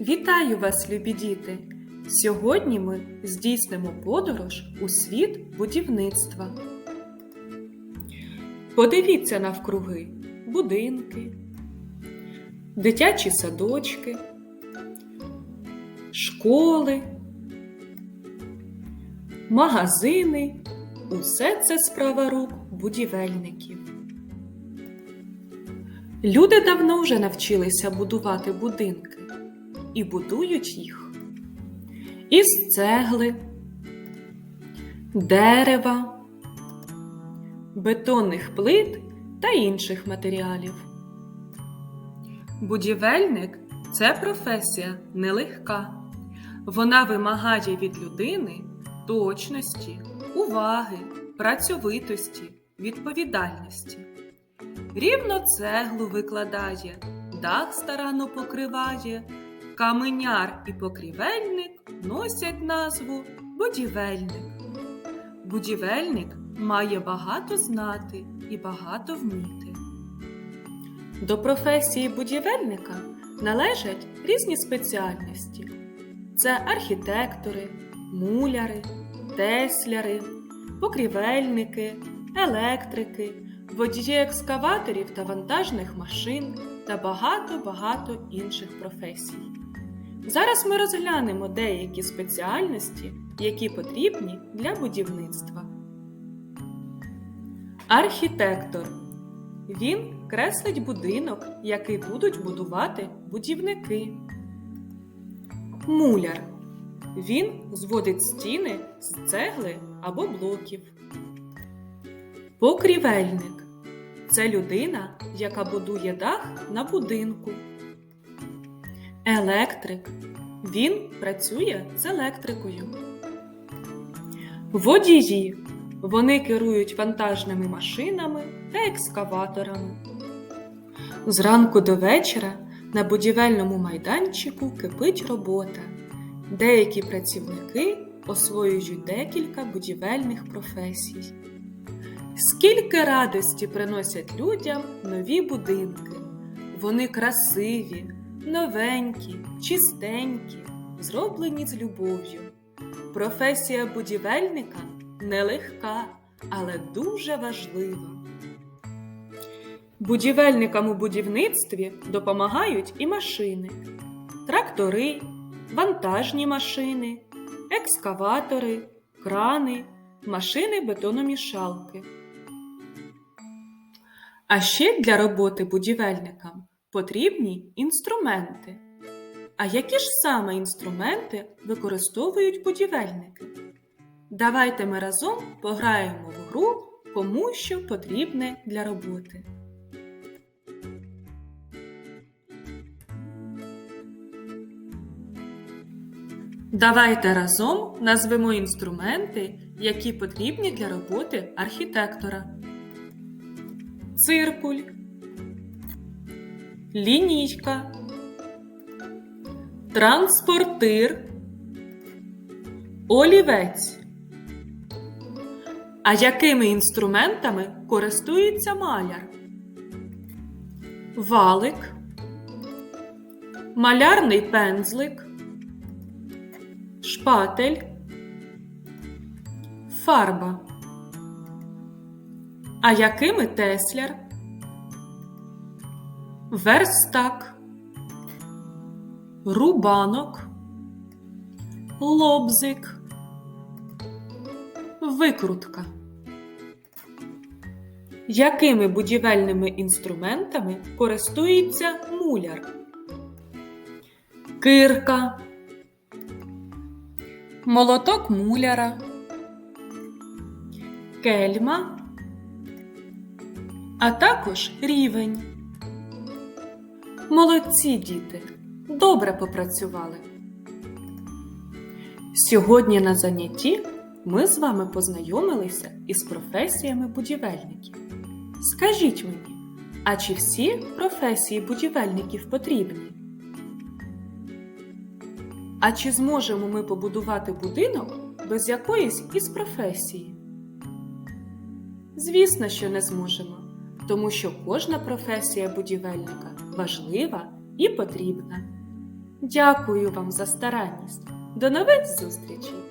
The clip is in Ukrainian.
Вітаю вас, любі діти! Сьогодні ми здійснимо подорож у світ будівництва. Подивіться навкруги будинки, дитячі садочки, школи, магазини. Усе це справа рук будівельників. Люди давно вже навчилися будувати будинки і будують їх із цегли, дерева, бетонних плит та інших матеріалів. Будівельник це професія нелегка. Вона вимагає від людини точності, уваги, працьовитості, відповідальності. Рівно цеглу викладає, дах старанно покриває, каменяр і покрівельник носять назву будівельник. Будівельник має багато знати і багато вміти. До професії будівельника належать різні спеціальності: це архітектори, муляри, тесляри, покрівельники, електрики, водії екскаваторів та вантажних машин та багато-багато інших професій. Зараз ми розглянемо деякі спеціальності, які потрібні для будівництва. Архітектор. Він креслить будинок, який будуть будувати будівники. Муляр. Він зводить стіни з цегли або блоків. Покрівельник це людина, яка будує дах на будинку. Електрик. Він працює з електрикою. Водії. Вони керують вантажними машинами та екскаваторами. Зранку до вечора на будівельному майданчику кипить робота. Деякі працівники освоюють декілька будівельних професій. Скільки радості приносять людям нові будинки. Вони красиві, новенькі, чистенькі, зроблені з любов'ю. Професія будівельника нелегка, але дуже важлива. Будівельникам у будівництві допомагають і машини, трактори, вантажні машини, екскаватори, крани, машини бетономішалки. А ще для роботи будівельникам потрібні інструменти. А які ж саме інструменти використовують будівельники? Давайте ми разом пограємо в гру, кому що потрібне для роботи. Давайте разом назвемо інструменти, які потрібні для роботи архітектора. Циркуль, лінійка, транспортир, олівець. А якими інструментами користується маляр? Валик, малярний пензлик, шпатель, фарба. А якими тесляр? Верстак, рубанок, лобзик, викрутка. Якими будівельними інструментами користується муляр? Кирка, молоток муляра, кельма, а також рівень. Молодці діти, добре попрацювали. Сьогодні на занятті ми з вами познайомилися із професіями будівельників. Скажіть мені, а чи всі професії будівельників потрібні? А чи зможемо ми побудувати будинок без якоїсь із професії? Звісно, що не зможемо, тому що кожна професія будівельника важлива і потрібна. Дякую вам за старанність. До нових зустрічей!